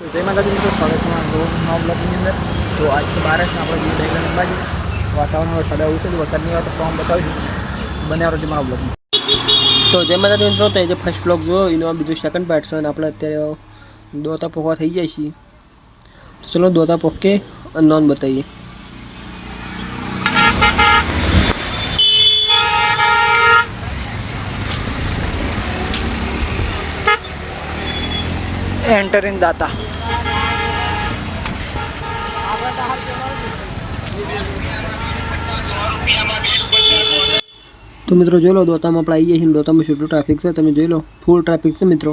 તો જય માતાજી મિત્રો સ્વાગત છે મારા નવા અંદર. તો આજ છે આપણે જઈએ ડેગલા અંબાજી. વાતાવરણ વરસાદ આવું છે તો વરસાદની વાત તો હું બતાવીશું. બને આવડે મારા બ્લોગમાં. તો જય માતાજી મિત્રો તો જે ફર્સ્ટ બ્લોગ જોયો એનો બીજો સેકન્ડ પાર્ટ છે અને આપણે અત્યારે દોતા પોખવા થઈ જાય છીએ. તો ચલો દોતા પોકે અને નોન બતાવીએ. એન્ટર ઇન તો મિત્રો જોઈ લો, દોતામાં આપણે આવી જઈએ દોતામાં કેટલું ટ્રાફિક છે, તમે જોઈ લો ફૂલ ટ્રાફિક છે મિત્રો.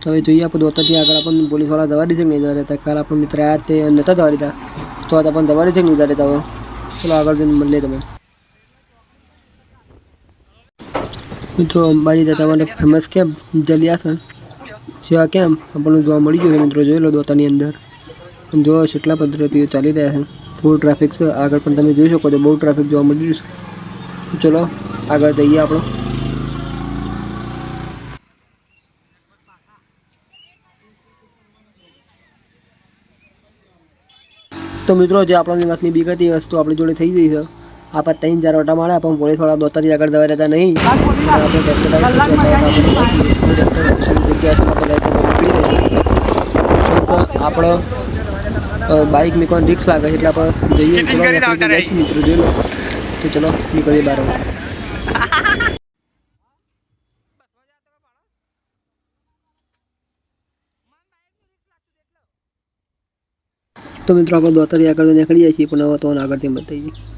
તો હવે જોઈએ આપણે દોતાથી આગળ, આપણને પોલીસવાળા દવા દીધે નહીં દવા રહેતા કાલ આપણે મિત્ર આયા તે નહોતા દવા દીધા તો આજે આપણને દવા દીધે નહીં દવા રહેતા હવે? ચલો આગળ જઈને મળીએ તમે. મિત્રો, અંબાજી દાદા માટે ફેમસ કેમ? જલિયાસન સેવા કેમ? આપણને જોવા મળી ગયું છે મિત્રો, જોઈ લો દોતાની અંદર. જો કેટલા પદ્ધતિઓ ચાલી રહ્યા છે. ફૂલ ટ્રાફિક છે. આગળ પણ તમે જોઈ શકો છો, બહુ ટ્રાફિક જોવા મળી રહ્યું છે. ચલો આગળ જઈએ આપણો. તો મિત્રો જે આપણાની વાતની એ વસ્તુ આપણી જોડે થઈ ગઈ છે. આપણે ત્રણ ચાર વટા માળ્યા પણ પોલીસવાળા દોતાથી આગળ દવા રહેતા નહીં. આપણે આપણો બાઇક મૂકવાનું રિક્સ લાગે છે એટલે આપણે જઈએ. મિત્રો જોઈ લો. તો ચલો નીકળીએ બહાર તો મિત્રો આપણે દોતરી આગળ નીકળી જાય છીએ પણ હવે તો આગળથી બતાવીએ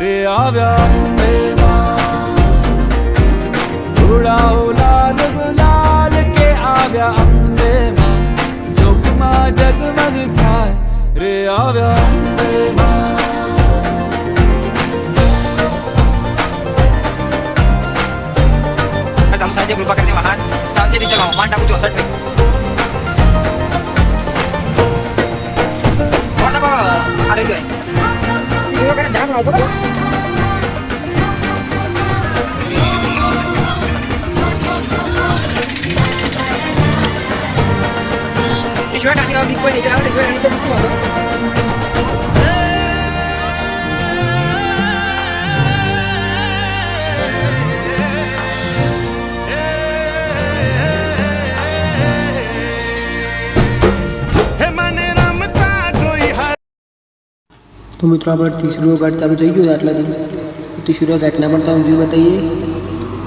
રે આવ્યા ઉડાઓ લાલ ગુલાલ કે આવ્યા અંબે માં ચોકમાં જગમગ થાય રે આવ્યા અંબે માં Kamu saja melupakan kemewahan Saat jadi jangan mandang ujung sedih Warna apa? Ada jangan dicuekan itu lucu banget. હે મને રમતા કોઈ હાર તો મિત્રો આપણે ત્રીસરો ઘાટ ચાલુ થઈ ગયો આટલાથી ત્રીસરો ઘાટના પણ તમે વ્યૂ બતાવીએ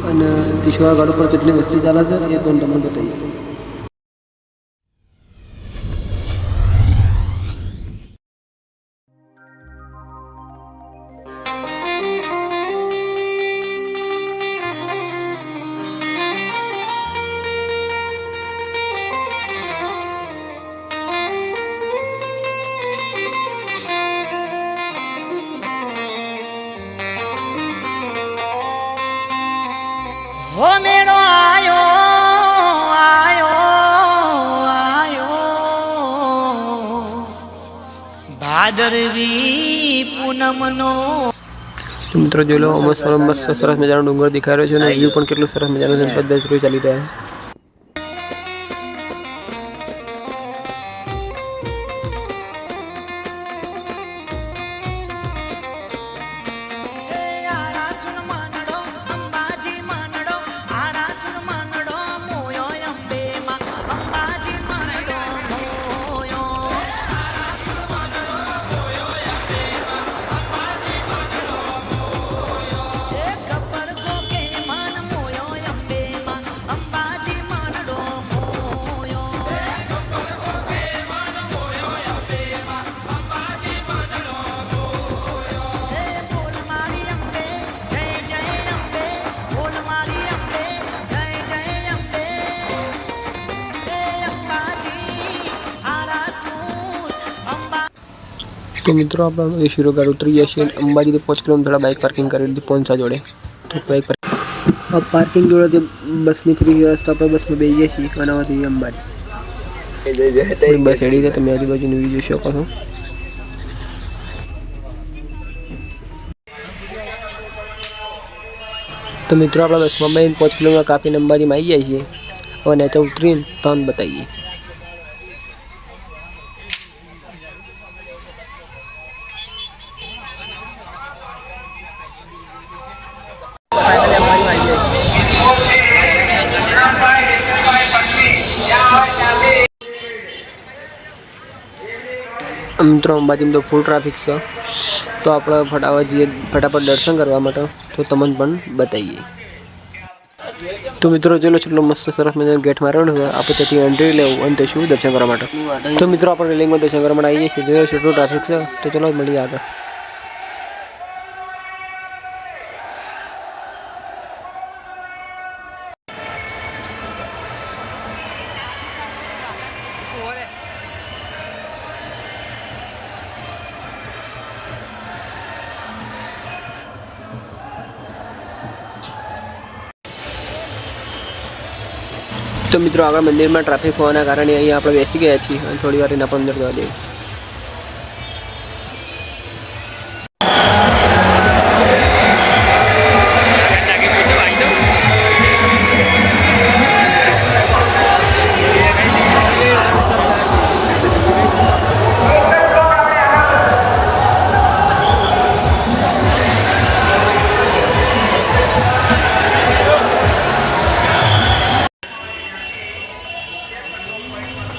અને ત્રીસરો ઘાટ ઉપર કેટલી વસ્તી ચાલે છે એ પણ તમને બતાવીએ ભાદરવી પૂનમનો. તો મિત્રો જોઈ લો, મસ્ત, સરસ મજાનો ડુંગર દેખાઈ રહ્યો છે અને વ્યૂ પણ કેટલું સરસ મજાનું છે પદ્ધતિ ચાલી રહ્યા છે. તો મિત્રો આપણે એ શિરોગાડ ઉતરી ગયા છીએ અંબાજી અંબાજીથી પાંચ કિલોમીટર બાઇક પાર્કિંગ કરી દીધી પોંચા જોડે. તો બાઇક પાર્કિંગ પાર્કિંગ જોડે બસની ફ્રી વ્યવસ્થા આપણે બસમાં બે ગયા છીએ બનાવવાથી અંબાજી. બસ એડી રીતે તમે આજુબાજુનું વ્યૂ જોઈ શકો છો. તો મિત્રો આપણે બસમાં બે પાંચ કિલોમીટર કાપીને અંબાજીમાં આવી જાય છીએ હવે નીચે ઉતરીને તન બતાવીએ. મિત્રો અંબાજીમાં તો ફૂલ ટ્રાફિક છે. તો આપણે ફટાફટ જઈએ, ફટાફટ દર્શન કરવા માટે. તો તમને પણ બતાવીએ. તો મિત્રો જોઈ લો કેટલો મસ્ત સરસ મજાનો ગેટ મારેલો છે. આપણે ત્યાંથી એન્ટ્રી લેવું અને તે શું દર્શન કરવા માટે. તો મિત્રો આપણે રેલિંગમાં દર્શન કરવા માટે આવીએ છીએ. જોયો એટલું ટ્રાફિક છે. તો ચલો મળીએ આગળ. તો મિત્રો આગળ મંદિરમાં ટ્રાફિક હોવાના કારણે અહીંયા આપણે બેસી ગયા છીએ થોડી વાર એના પણ અંદર જવા દઈએ.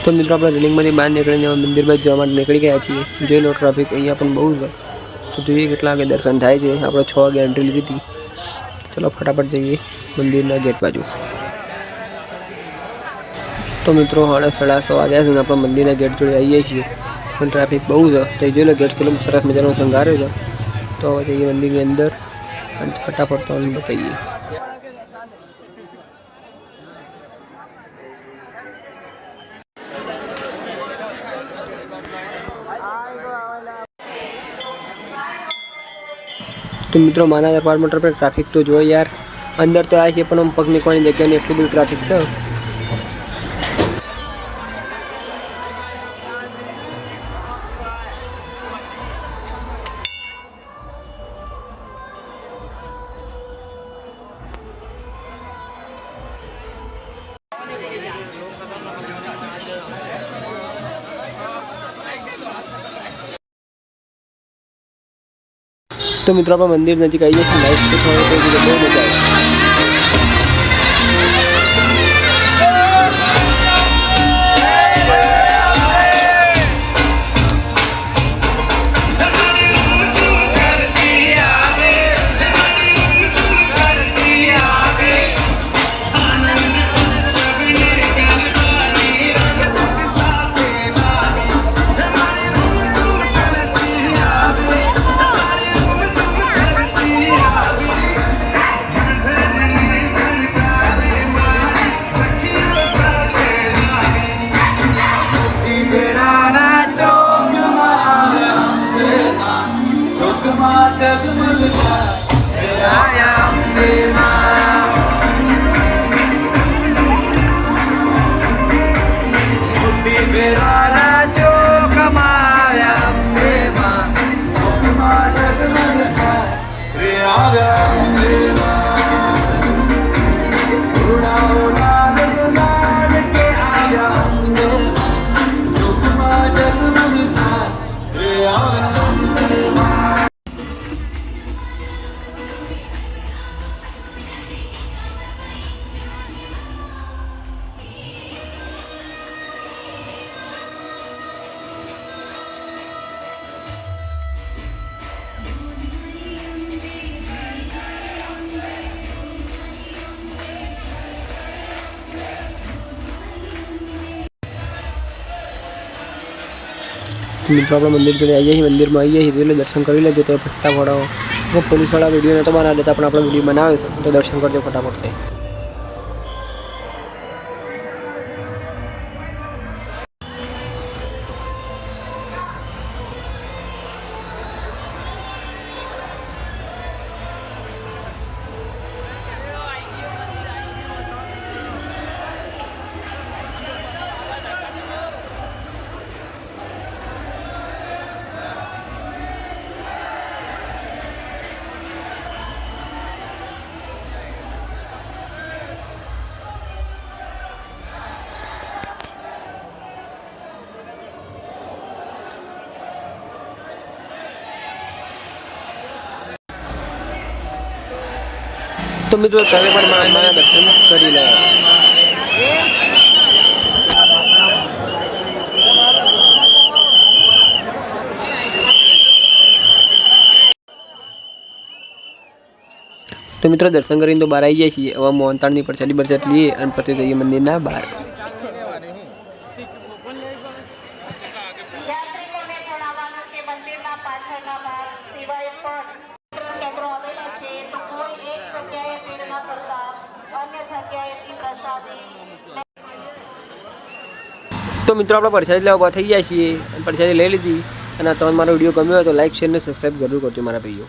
તો મિત્રો, આપણે રેલિંગમાંથી બહાર નીકળીને મંદિરમાં જવા માટે નીકળી ગયા છીએ. જોઈ લો ટ્રાફિક અહીંયા પણ બહુ છે તો જોઈએ કેટલા વાગે દર્શન થાય છે. આપણે છ વાગે એન્ટ્રી લીધી હતી. ચલો, ફટાફટ જઈએ મંદિરના ગેટ બાજુ. તો મિત્રો, સાડા સાડા છ વાગ્યા છે ને આપણે મંદિરના ગેટ જોડે આવીએ છીએ. પણ ટ્રાફિક બહુ છે તો જોઈ લો ગેટ કેટલો સરસ મજાનો શણગાર્યો છે. તો જઈએ મંદિરની અંદર. અને ફટાફટ તમને બતાવીએ. તો મિત્રો, માના એપાર્ટમેન્ટ પર ટ્રાફિક તો જોઈએ યાર. અંદર તો આવે છે, પણ આમ પગ નીકળવાની જગ્યાની એટલું બધું ટ્રાફિક છે. તો મિત્રો આપણે મંદિર નજીક આવીએ છીએ. લાઈટ શો થયો તો બહુ મજા આવે. મિત્રો આપણે મંદિર જોડે આવીએ છીએ, મંદિરમાં આવીએ છીએ એટલે દર્શન કરી લેજો તો ફટાફટ પોલીસવાળા વીડિયો નહોતો બનાવી દેતા પણ આપણે વીડિયો બનાવે છે, તો દર્શન કરજો ફટાફટ. થઈ તો મિત્રો તમે પણ મારા દર્શન કરી લે. તો મિત્રો દર્શન કરીને તો બહાર આવી જાય છીએ. હવે મોહનતાળની ચાલી બરસાદ લઈએ અને પછી જઈએ મંદિરના બહાર. મિત્રો આપણે પરસાદી લેવા ઊભા થઈ ગયા છીએ પ્રસાદી લઈ લીધી અને તમને મારો વીડિયો ગમ્યો હોય તો લાઈક શેર અને સબસ્ક્રાઈબ જરૂર કરજો મારા ભાઈઓ.